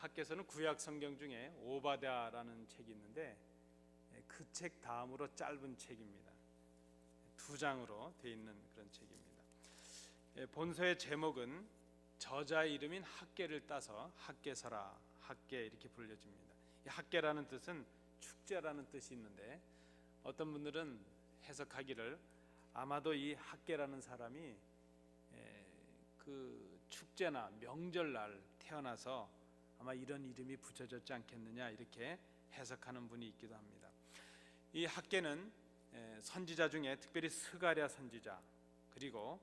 학계서는 구약 성경 중에 오바댜라는 책이 있는데 그 책 다음으로 짧은 책입니다. 두 장으로 돼 있는 그런 책입니다. 예, 본서의 제목은 저자의 이름인 학계를 따서 학계서라 학계 이렇게 불려집니다. 이 학계라는 뜻은 축제라는 뜻이 있는데 어떤 분들은 해석하기를 아마도 이 학계라는 사람이 에, 그 축제나 명절날 태어나서 아마 이런 이름이 붙여졌지 않겠느냐 이렇게 해석하는 분이 있기도 합니다. 이 학계는 에, 선지자 중에 특별히 스가랴 선지자 그리고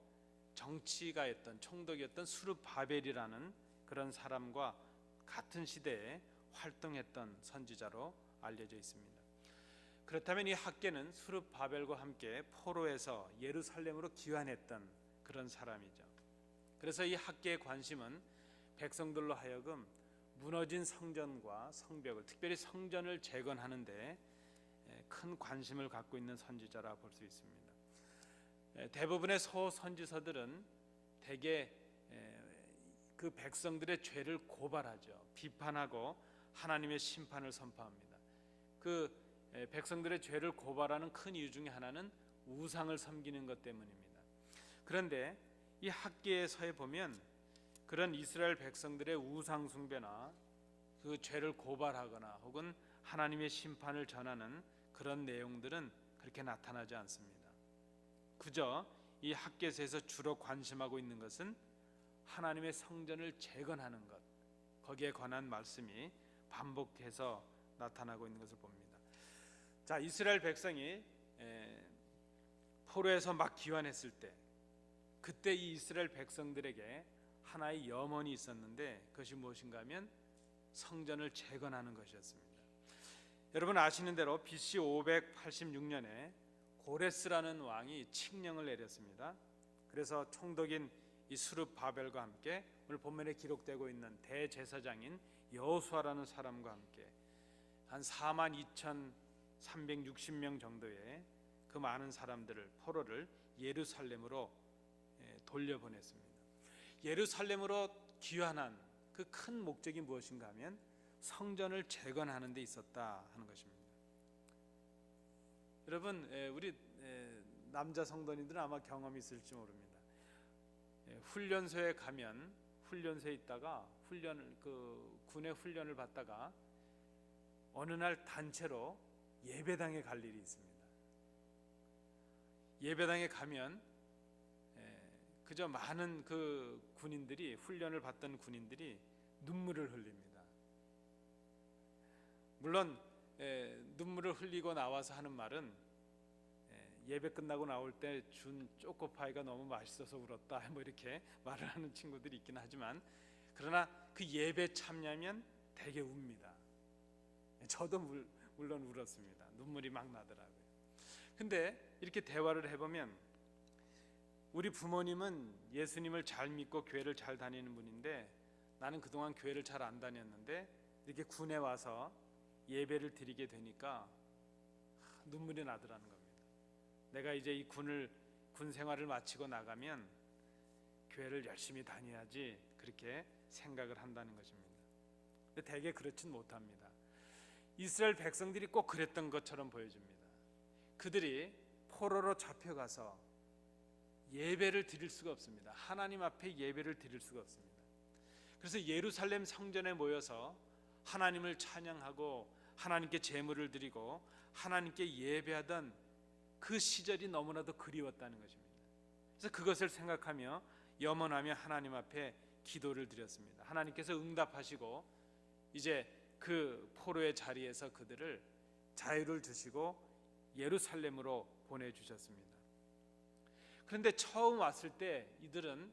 정치가였던 총독이었던 수르바벨이라는 그런 사람과 같은 시대에 활동했던 선지자로 알려져 있습니다. 그렇다면 이 학계는 수르바벨과 함께 포로에서 예루살렘으로 귀환했던 그런 사람이죠. 그래서 이 학계의 관심은 백성들로 하여금 무너진 성전과 성벽을 특별히 성전을 재건하는데 큰 관심을 갖고 있는 선지자라 볼 수 있습니다. 대부분의 소 선지서들은 대개 그 백성들의 죄를 고발하죠. 비판하고 하나님의 심판을 선포합니다. 그 백성들의 죄를 고발하는 큰 이유 중에 하나는 우상을 섬기는 것 때문입니다. 그런데 이 학계서에 보면 그런 이스라엘 백성들의 우상 숭배나 그 죄를 고발하거나 혹은 하나님의 심판을 전하는 그런 내용들은 그렇게 나타나지 않습니다. 그저 이 학계서에서 주로 관심하고 있는 것은 하나님의 성전을 재건하는 것 거기에 관한 말씀이 반복해서 나타나고 있는 것을 봅니다. 자 이스라엘 백성이 포로에서 막 귀환했을 때 그때 이 이스라엘 백성들에게 하나의 염원이 있었는데 그것이 무엇인가 하면 성전을 재건하는 것이었습니다. 여러분 아시는 대로 BC 586년에 고레스라는 왕이 칙령을 내렸습니다. 그래서 총독인 이 수르 바벨과 함께 오늘 본문에 기록되고 있는 대제사장인 여호수아라는 사람과 함께 한 4만 2,360명 정도의 그 많은 사람들을 포로를 예루살렘으로 돌려보냈습니다. 예루살렘으로 귀환한 그 큰 목적이 무엇인가 하면 성전을 재건하는 데 있었다 하는 것입니다. 여러분 우리 남자 성도님들은 아마 경험이 있을지 모릅니다. 훈련소에 가면 훈련소에 있다가 훈련을 그 군의 훈련을 받다가 어느 날 단체로 예배당에 갈 일이 있습니다. 예배당에 가면 그저 많은 그 군인들이 훈련을 받던 군인들이 눈물을 흘립니다. 물론 에, 눈물을 흘리고 나와서 하는 말은 에, 예배 끝나고 나올 때 준 초코파이가 너무 맛있어서 울었다 뭐 이렇게 말을 하는 친구들이 있긴 하지만 그러나 그 예배 참여하면 되게 웁니다. 저도 물, 물론 울었습니다. 눈물이 막 나더라고요. 근데 이렇게 대화를 해보면 우리 부모님은 예수님을 잘 믿고 교회를 잘 다니는 분인데 나는 그동안 교회를 잘 안 다녔는데 이렇게 군에 와서 예배를 드리게 되니까 눈물이 나더라는 겁니다. 내가 이제 이 군을 군 생활을 마치고 나가면 교회를 열심히 다녀야지 그렇게 생각을 한다는 것입니다. 근데 대개 그렇진 못합니다. 이스라엘 백성들이 꼭 그랬던 것처럼 보여집니다. 그들이 포로로 잡혀가서 예배를 드릴 수가 없습니다. 하나님 앞에 예배를 드릴 수가 없습니다. 그래서 예루살렘 성전에 모여서 하나님을 찬양하고 하나님께 제물을 드리고 하나님께 예배하던 그 시절이 너무나도 그리웠다는 것입니다. 그래서 그것을 생각하며 염원하며 하나님 앞에 기도를 드렸습니다. 하나님께서 응답하시고 이제 그 포로의 자리에서 그들을 자유를 주시고 예루살렘으로 보내 주셨습니다. 그런데 처음 왔을 때 이들은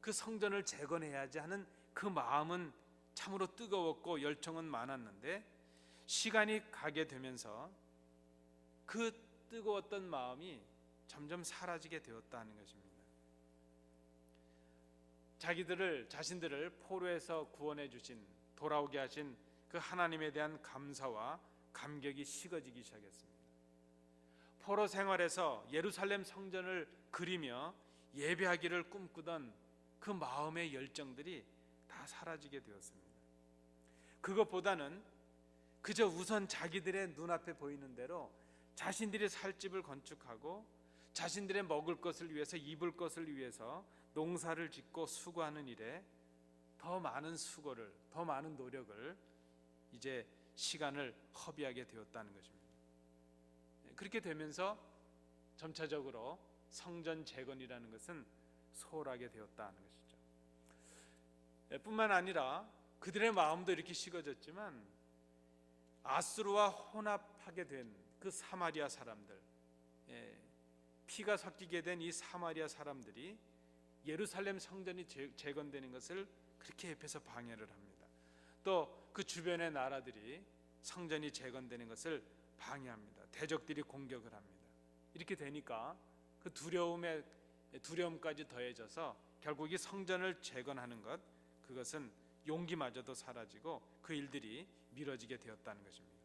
그 성전을 재건해야지 하는 그 마음은 참으로 뜨거웠고 열정은 많았는데 시간이 가게 되면서 그 뜨거웠던 마음이 점점 사라지게 되었다는 것입니다. 자기들을 자신들을 포로에서 구원해 주신 돌아오게 하신 그 하나님에 대한 감사와 감격이 식어지기 시작했습니다. 포로 생활에서 예루살렘 성전을 그리며 예배하기를 꿈꾸던 그 마음의 열정들이 다 사라지게 되었습니다. 그것보다는 그저 우선 자기들의 눈앞에 보이는 대로 자신들이 살 집을 건축하고 자신들의 먹을 것을 위해서 입을 것을 위해서 농사를 짓고 수고하는 일에 더 많은 수고를 더 많은 노력을 이제 시간을 허비하게 되었다는 것입니다. 그렇게 되면서 점차적으로 성전 재건이라는 것은 소홀하게 되었다는 것이죠. 예, 뿐만 아니라 그들의 마음도 이렇게 식어졌지만 아수르와 혼합하게 된 그 사마리아 사람들, 예, 피가 섞이게 된 이 사마리아 사람들이 예루살렘 성전이 재- 재건되는 것을 그렇게 옆에서 방해를 합니다. 또 그 주변의 나라들이 성전이 재건되는 것을 방해합니다. 대적들이 공격을 합니다. 이렇게 되니까 그 두려움에 두려움까지 더해져서 결국 이 성전을 재건하는 것 그것은 용기마저도 사라지고 그 일들이 미뤄지게 되었다는 것입니다.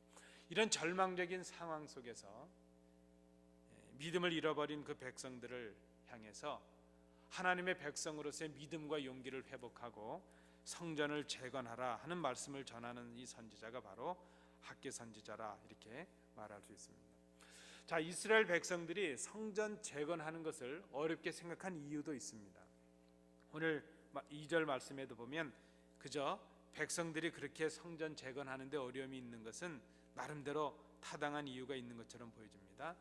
이런 절망적인 상황 속에서 예, 믿음을 잃어버린 그 백성들을 향해서 하나님의 백성으로서의 믿음과 용기를 회복하고 성전을 재건하라 하는 말씀을 전하는 이 선지자가 바로 학계 선지자라 이렇게 말할 수 있습니다. 자, 이스라엘 백성들이 성전 재건하는 것을 어렵게 생각한 이유도 있습니다. 오늘 2절 말씀에도 보면 그저 백성들이 그렇게 성전 재건하는데 어려움이 있는 것은 나름대로 타당한 이유가 있는 것처럼 보여집니다.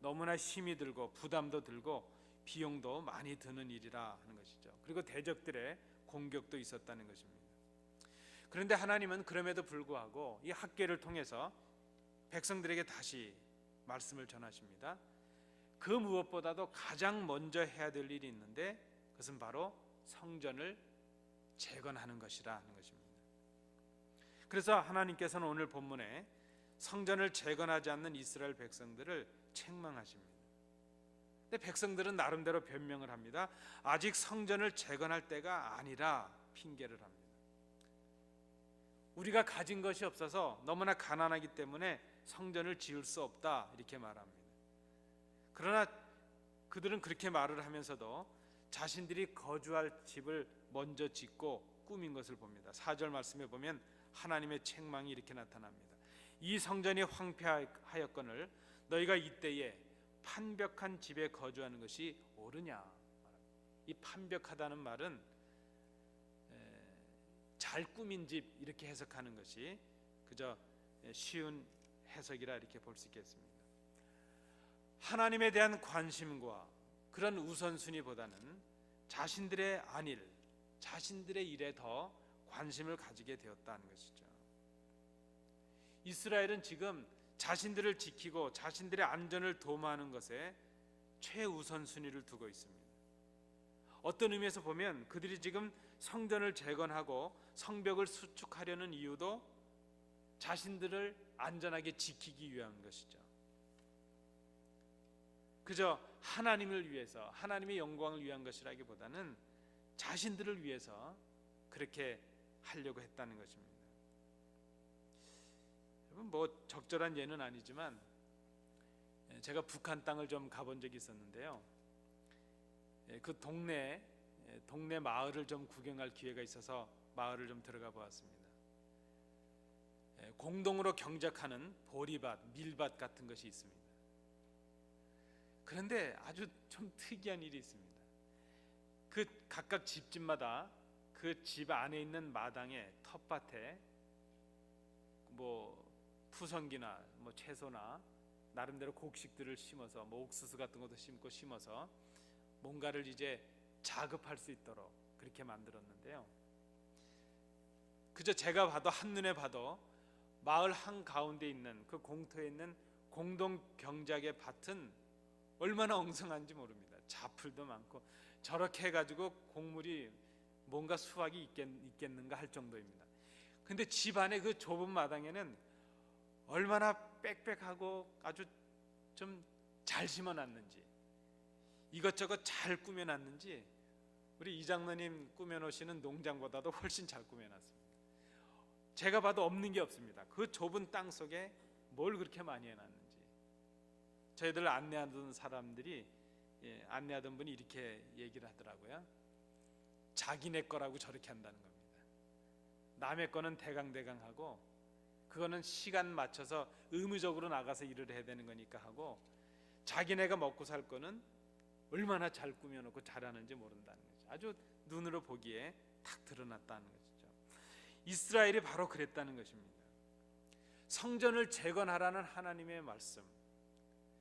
너무나 힘이 들고 부담도 들고 비용도 많이 드는 일이라 하는 것이죠. 그리고 대적들의 공격도 있었다는 것입니다. 그런데 하나님은 그럼에도 불구하고 이 학계를 통해서 백성들에게 다시 말씀을 전하십니다. 그 무엇보다도 가장 먼저 해야 될 일이 있는데 그것은 바로 성전을 재건하는 것이라 하는 것입니다. 그래서 하나님께서는 오늘 본문에 성전을 재건하지 않는 이스라엘 백성들을 책망하십니다. 근데 백성들은 나름대로 변명을 합니다. 아직 성전을 재건할 때가 아니라 핑계를 합니다. 우리가 가진 것이 없어서 너무나 가난하기 때문에 성전을 지을 수 없다 이렇게 말합니다. 그러나 그들은 그렇게 말을 하면서도 자신들이 거주할 집을 먼저 짓고 꾸민 것을 봅니다. 4절 말씀에 보면 하나님의 책망이 이렇게 나타납니다. 이 성전이 황폐하였거늘 너희가 이때에 판벽한 집에 거주하는 것이 옳으냐? 이 판벽하다는 말은 잘 꾸민 집 이렇게 해석하는 것이 그저 쉬운 해석이라 이렇게 볼 수 있겠습니다. 하나님에 대한 관심과 그런 우선순위보다는 자신들의 안일, 자신들의 일에 더 관심을 가지게 되었다는 것이죠. 이스라엘은 지금 자신들을 지키고 자신들의 안전을 도모하는 것에 최우선순위를 두고 있습니다. 어떤 의미에서 보면 그들이 지금 성전을 재건하고 성벽을 수축하려는 이유도 자신들을 안전하게 지키기 위한 것이죠. 그저 하나님을 위해서 하나님의 영광을 위한 것이라기보다는 자신들을 위해서 그렇게 하려고 했다는 것입니다. 여러분 뭐 적절한 예는 아니지만 제가 북한 땅을 좀 가본 적이 있었는데요. 그 동네 동네 마을을 좀 구경할 기회가 있어서 마을을 좀 들어가 보았습니다. 공동으로 경작하는 보리밭, 밀밭 같은 것이 있습니다. 그런데 아주 좀 특이한 일이 있습니다. 그 각각 집집마다 그 집 안에 있는 마당에 텃밭에 뭐 푸성기나 뭐 채소나 나름대로 곡식들을 심어서 뭐 옥수수 같은 것도 심고 심어서 뭔가를 이제 자급할 수 있도록 그렇게 만들었는데요. 그저 제가 봐도 한눈에 봐도 마을 한 가운데 있는 그 공터에 있는 공동 경작의 밭은 얼마나 엉성한지 모릅니다. 자풀도 많고 저렇게 해가지고 곡물이 뭔가 수확이 있겠, 있겠 는가 할 정도입니다. 근데 집 안에 그 좁은 마당에는 얼마나 빽빽하고 아주 좀 잘 심어놨는지 이것저것 잘 꾸며놨는지 우리 이장로님 꾸며놓으시는 농장보다도 훨씬 잘 꾸며놨습니다. 제가 봐도 없는 게 없습니다. 그 좁은 땅 속에 뭘 그렇게 많이 해놨는지 저희들 안내하던 사람들이 예, 안내하던 분이 이렇게 얘기를 하더라고요. 자기네 거라고 저렇게 한다는 겁니다. 남의 거는 대강대강 하고 그거는 시간 맞춰서 의무적으로 나가서 일을 해야 되는 거니까 하고 자기네가 먹고 살 거는 얼마나 잘 꾸며놓고 잘하는지 모른다는 거죠. 아주 눈으로 보기에 탁 드러났다는 것이죠. 이스라엘이 바로 그랬다는 것입니다. 성전을 재건하라는 하나님의 말씀.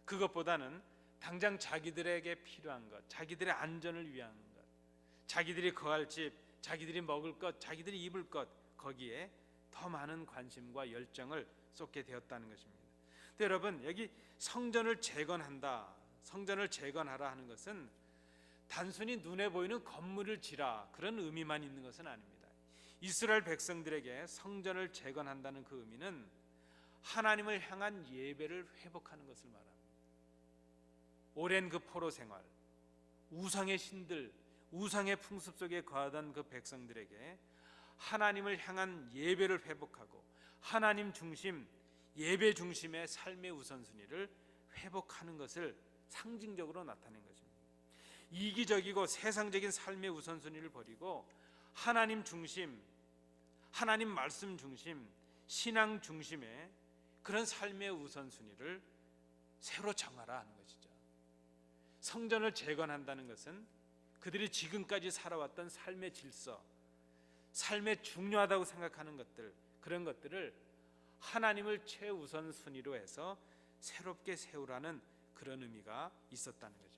그것보다는 당장 자기들에게 필요한 것, 자기들의 안전을 위한 것, 자기들이 거할 집, 자기들이 먹을 것, 자기들이 입을 것 거기에 더 많은 관심과 열정을 쏟게 되었다는 것입니다. 여러분 여기 성전을 재건한다, 성전을 재건하라 하는 것은 단순히 눈에 보이는 건물을 지라 그런 의미만 있는 것은 아닙니다. 이스라엘 백성들에게 성전을 재건한다는 그 의미는 하나님을 향한 예배를 회복하는 것을 말합니다. 오랜 그 포로 생활, 우상의 신들, 우상의 풍습 속에 거하던 그 백성들에게 하나님을 향한 예배를 회복하고 하나님 중심, 예배 중심의 삶의 우선순위를 회복하는 것을 상징적으로 나타낸 것입니다. 이기적이고 세상적인 삶의 우선순위를 버리고 하나님 중심, 하나님 말씀 중심, 신앙 중심의 그런 삶의 우선순위를 새로 정하라 하는 것이죠. 성전을 재건한다는 것은 그들이 지금까지 살아왔던 삶의 질서, 삶에 중요하다고 생각하는 것들, 그런 것들을 하나님을 최우선 순위로 해서 새롭게 세우라는 그런 의미가 있었다는 것입니다.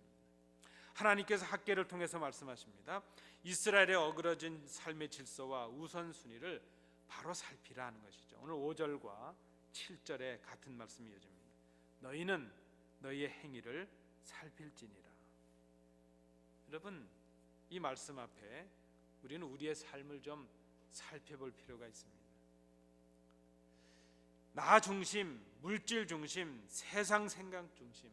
하나님께서 학계를 통해서 말씀하십니다. 이스라엘의 어그러진 삶의 질서와 우선 순위를 바로 살피라 하는 것이죠. 오늘 5절과 7절에 같은 말씀이 이어집니다. 너희는 너희의 행위를 살필지니라. 여러분 이 말씀 앞에 우리는 우리의 삶을 좀 살펴볼 필요가 있습니다. 나 중심, 물질 중심, 세상 생각 중심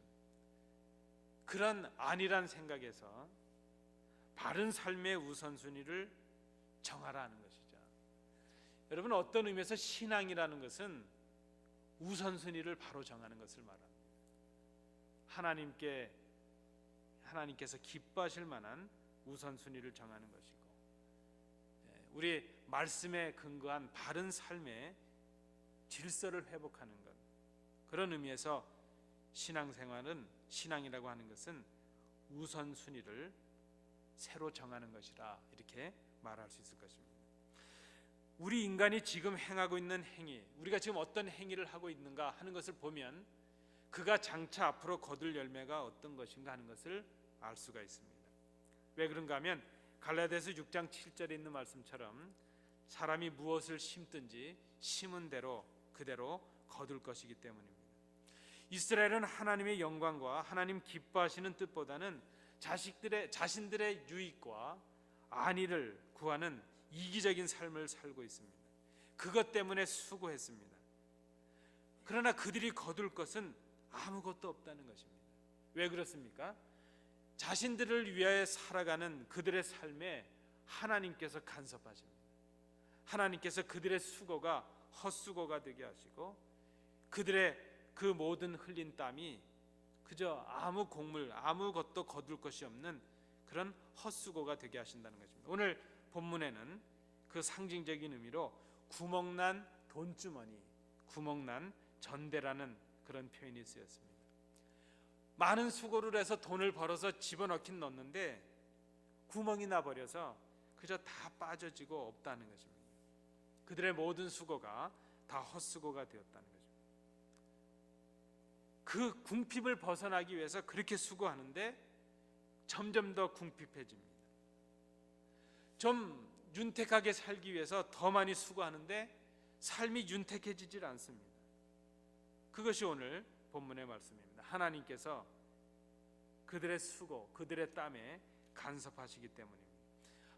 그런 아니란 생각에서 바른 삶의 우선순위를 정하라는 것이죠. 여러분 어떤 의미에서 신앙이라는 것은 우선순위를 바로 정하는 것을 말합니다. 하나님께 하나님께서 기뻐하실 만한 우선순위를 정하는 것이고 예, 우리 말씀에 근거한 바른 삶의 질서를 회복하는 것 그런 의미에서 신앙생활은 신앙이라고 하는 것은 우선 순위를 새로 정하는 것이라 이렇게 말할 수 있을 것입니다. 우리 인간이 지금 행하고 있는 행위, 우리가 지금 어떤 행위를 하고 있는가 하는 것을 보면 그가 장차 앞으로 거둘 열매가 어떤 것인가 하는 것을 알 수가 있습니다. 왜 그런가 하면 갈라디아서 6장 7절에 있는 말씀처럼 사람이 무엇을 심든지 심은 대로 그대로 거둘 것이기 때문입니다. 이스라엘은 하나님의 영광과 하나님 기뻐하시는 뜻보다는 자식들의 자신들의 유익과 안위를 구하는 이기적인 삶을 살고 있습니다. 그것 때문에 수고했습니다. 그러나 그들이 거둘 것은 아무것도 없다는 것입니다. 왜 그렇습니까? 자신들을 위하여 살아가는 그들의 삶에 하나님께서 간섭하십니다. 하나님께서 그들의 수고가 헛수고가 되게 하시고 그들의 그 모든 흘린 땀이 그저 아무 곡물 아무것도 거둘 것이 없는 그런 헛수고가 되게 하신다는 것입니다. 오늘 본문에는 그 상징적인 의미로 구멍난 돈주머니, 구멍난 전대라는 그런 표현이 쓰였습니다. 많은 수고를 해서 돈을 벌어서 집어넣긴 넣는데 구멍이 나 버려서 그저 다 빠져지고 없다는 것입니다. 그들의 모든 수고가 다 헛수고가 되었다는 것입니다. 그 궁핍을 벗어나기 위해서 그렇게 수고하는데 점점 더 궁핍해집니다. 좀 윤택하게 살기 위해서 더 많이 수고하는데 삶이 윤택해지질 않습니다. 그것이 오늘 본문의 말씀입니다. 하나님께서 그들의 수고, 그들의 땀에 간섭하시기 때문입니다.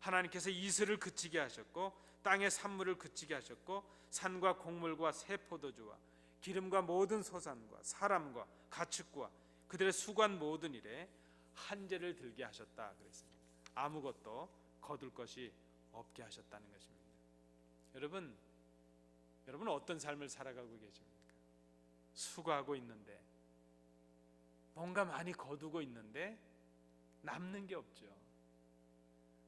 하나님께서 이슬을 그치게 하셨고 땅의 산물을 그치게 하셨고 산과 곡물과 새 포도주와 기름과 모든 소산과 사람과 가축과 그들의 수관 모든 일에 한재를 들게 하셨다 그랬습니다. 아무것도 거둘 것이 없게 하셨다는 것입니다. 여러분, 여러분 어떤 삶을 살아가고 계십니까? 수고하고 있는데 뭔가 많이 거두고 있는데 남는 게 없죠.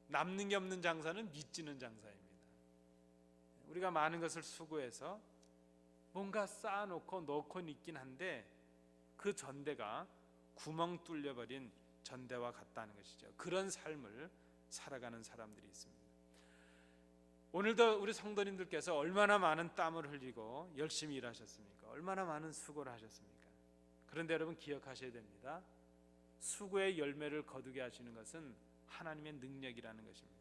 남는 게 없는 장사는 믿지는 장사입니다. 우리가 많은 것을 수고해서 뭔가 쌓아놓고 놓고 있긴 한데 그 전대가 구멍 뚫려버린 전대와 같다는 것이죠. 그런 삶을 살아가는 사람들이 있습니다. 오늘도 우리 성도님들께서 얼마나 많은 땀을 흘리고 열심히 일하셨습니까? 얼마나 많은 수고를 하셨습니까? 그런데 여러분 기억하셔야 됩니다. 수고의 열매를 거두게 하시는 것은 하나님의 능력이라는 것입니다.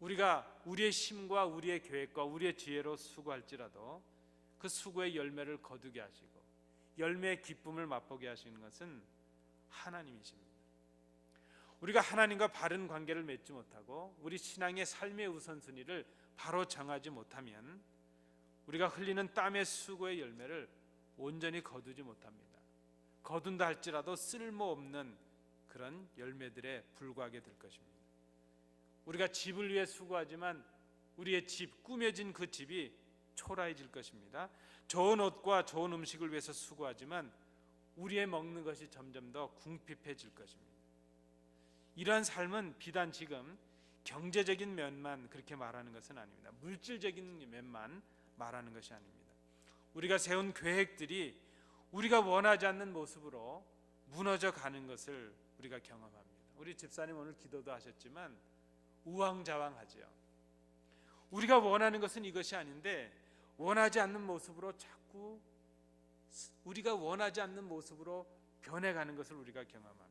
우리가 우리의 힘과 우리의 계획과 우리의 지혜로 수고할지라도 그 수고의 열매를 거두게 하시고 열매의 기쁨을 맛보게 하시는 것은 하나님이십니다. 우리가 하나님과 바른 관계를 맺지 못하고 우리 신앙의 삶의 우선순위를 바로 정하지 못하면 우리가 흘리는 땀의 수고의 열매를 온전히 거두지 못합니다. 거둔다 할지라도 쓸모없는 그런 열매들에 불과하게 될 것입니다. 우리가 집을 위해 수고하지만 우리의 집 꾸며진 그 집이 초라해질 것입니다. 좋은 옷과 좋은 음식을 위해서 수고하지만 우리의 먹는 것이 점점 더 궁핍해질 것입니다. 이러한 삶은 비단 지금 경제적인 면만 그렇게 말하는 것은 아닙니다. 물질적인 면만 말하는 것이 아닙니다. 우리가 세운 계획들이 우리가 원하지 않는 모습으로 무너져 가는 것을 우리가 경험합니다. 우리 집사님 오늘 기도도 하셨지만 우왕좌왕하지요. 우리가 원하는 것은 이것이 아닌데 원하지 않는 모습으로 자꾸 우리가 원하지 않는 모습으로 변해가는 것을 우리가 경험합니다.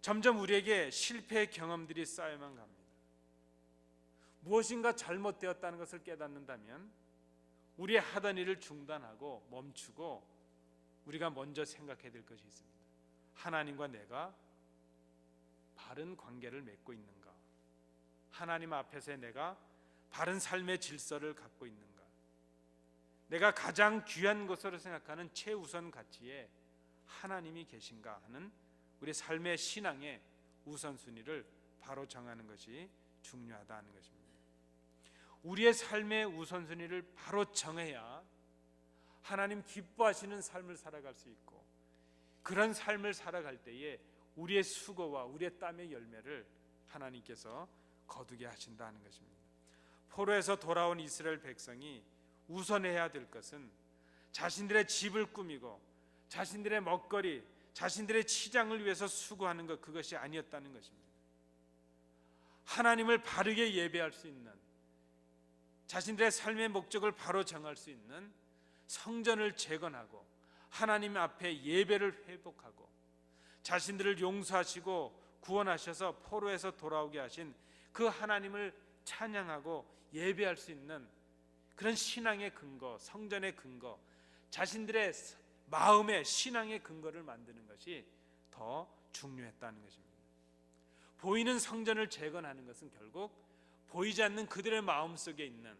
점점 우리에게 실패의 경험들이 쌓여만 갑니다. 무엇인가 잘못되었다는 것을 깨닫는다면 우리의 하던 일을 중단하고 멈추고 우리가 먼저 생각해야 될 것이 있습니다. 하나님과 내가 바른 관계를 맺고 있는가? 하나님 앞에서 내가 바른 삶의 질서를 갖고 있는가? 내가 가장 귀한 것으로 생각하는 최우선 가치에 하나님이 계신가 하는 우리 삶의 신앙의 우선순위를 바로 정하는 것이 중요하다는 것입니다. 우리의 삶의 우선순위를 바로 정해야 하나님 기뻐하시는 삶을 살아갈 수 있고 그런 삶을 살아갈 때에 우리의 수고와 우리의 땀의 열매를 하나님께서 거두게 하신다는 것입니다. 포로에서 돌아온 이스라엘 백성이 우선해야 될 것은 자신들의 집을 꾸미고 자신들의 먹거리, 자신들의 치장을 위해서 수고하는 것 그것이 아니었다는 것입니다. 하나님을 바르게 예배할 수 있는 자신들의 삶의 목적을 바로 정할 수 있는 성전을 재건하고 하나님 앞에 예배를 회복하고 자신들을 용서하시고 구원하셔서 포로에서 돌아오게 하신 그 하나님을 찬양하고 예배할 수 있는 그런 신앙의 근거, 성전의 근거, 자신들의 마음의 신앙의 근거를 만드는 것이 더 중요했다는 것입니다. 보이는 성전을 재건하는 것은 결국 보이지 않는 그들의 마음 속에 있는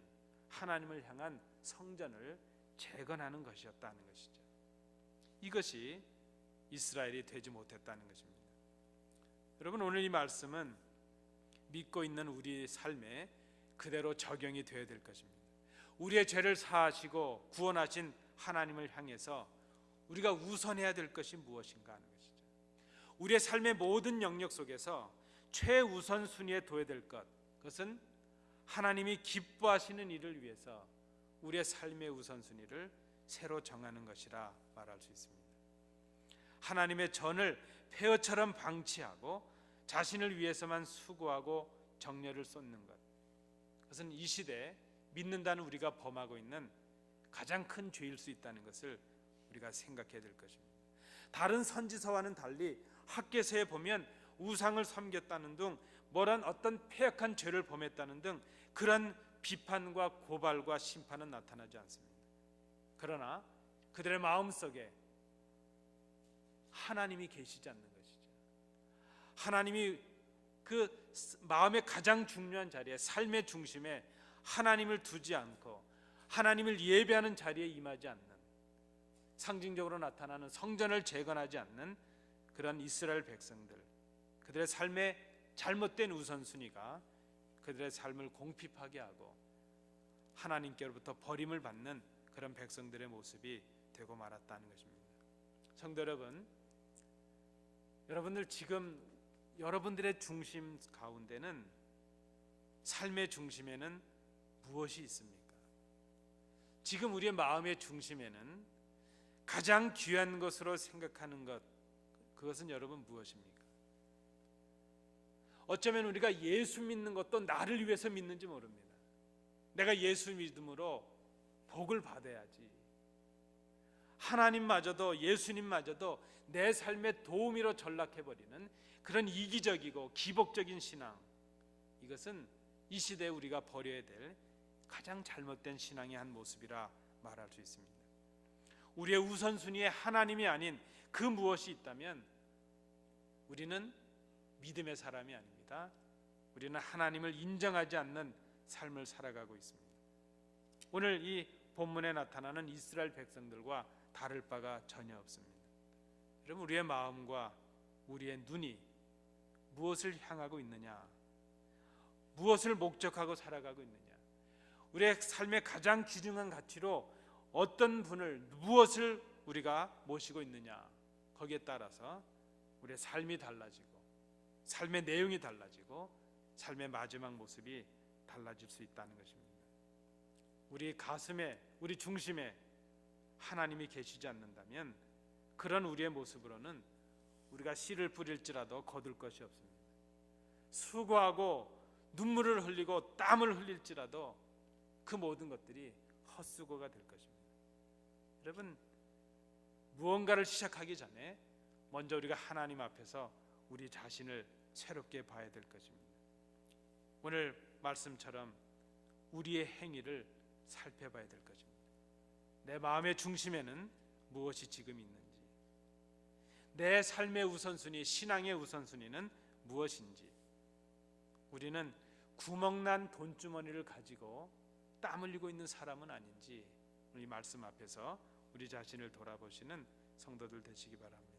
하나님을 향한 성전을 재건하는 것이었다는 것이죠. 이것이 이스라엘이 되지 못했다는 것입니다. 여러분 오늘 이 말씀은 믿고 있는 우리 삶에 그대로 적용이 되어야 될 것입니다. 우리의 죄를 사하시고 구원하신 하나님을 향해서 우리가 우선해야 될 것이 무엇인가 하는 것이죠. 우리의 삶의 모든 영역 속에서 최우선 순위에 둬야 될 것, 그것은 하나님이 기뻐하시는 일을 위해서 우리의 삶의 우선순위를 새로 정하는 것이라 말할 수 있습니다. 하나님의 전을 폐허처럼 방치하고 자신을 위해서만 수고하고 정열을 쏟는 것. 그것은 이 시대 믿는다는 우리가 범하고 있는 가장 큰 죄일 수 있다는 것을 우리가 생각해야 될 것입니다. 다른 선지서와는 달리 학계서에 보면 우상을 섬겼다는 등 뭐란 어떤 폐역한 죄를 범했다는 등 그런 비판과 고발과 심판은 나타나지 않습니다. 그러나 그들의 마음 속에 하나님이 계시지 않는 것이죠. 하나님이 그 마음의 가장 중요한 자리에 삶의 중심에 하나님을 두지 않고 하나님을 예배하는 자리에 임하지 않는 상징적으로 나타나는 성전을 재건하지 않는 그런 이스라엘 백성들 그들의 삶의 잘못된 우선순위가 그들의 삶을 공핍하게 하고 하나님께로부터 버림을 받는 그런 백성들의 모습이 되고 말았다는 것입니다. 성도 여러분, 여러분들 지금 여러분들의 중심 가운데는 삶의 중심에는 무엇이 있습니까? 지금 우리의 마음의 중심에는 가장 귀한 것으로 생각하는 것 그것은 여러분 무엇입니까? 어쩌면 우리가 예수 믿는 것도 나를 위해서 믿는지 모릅니다. 내가 예수 믿음으로 복을 받아야지. 하나님마저도 예수님마저도 내 삶의 도우미로 전락해 버리는 그런 이기적이고 기복적인 신앙 이것은 이 시대에 우리가 버려야 될 가장 잘못된 신앙의 한 모습이라 말할 수 있습니다. 우리의 우선순위에 하나님이 아닌 그 무엇이 있다면 우리는 믿음의 사람이 아닙니다. 우리는 하나님을 인정하지 않는 삶을 살아가고 있습니다. 오늘 이 본문에 나타나는 이스라엘 백성들과 다를 바가 전혀 없습니다. 여러분 우리의 마음과 우리의 눈이 무엇을 향하고 있느냐? 무엇을 목적하고 살아가고 있느냐? 우리의 삶의 가장 귀중한 가치로 어떤 분을 무엇을 우리가 모시고 있느냐? 거기에 따라서 우리의 삶이 달라지고 삶의 내용이 달라지고 삶의 마지막 모습이 달라질 수 있다는 것입니다. 우리 가슴에 우리 중심에 하나님이 계시지 않는다면 그런 우리의 모습으로는 우리가 씨를 뿌릴지라도 거둘 것이 없습니다. 수고하고 눈물을 흘리고 땀을 흘릴지라도 그 모든 것들이 헛수고가 될 것입니다. 여러분 무언가를 시작하기 전에 먼저 우리가 하나님 앞에서 우리 자신을 새롭게 봐야 될 것입니다. 오늘 말씀처럼 우리의 행위를 살펴봐야 될 것입니다. 내 마음의 중심에는 무엇이 지금 있는지, 내 삶의 우선순위, 신앙의 우선순위는 무엇인지, 우리는 구멍난 돈주머니를 가지고 땀 흘리고 있는 사람은 아닌지 이 말씀 앞에서 우리 자신을 돌아보시는 성도들 되시기 바랍니다.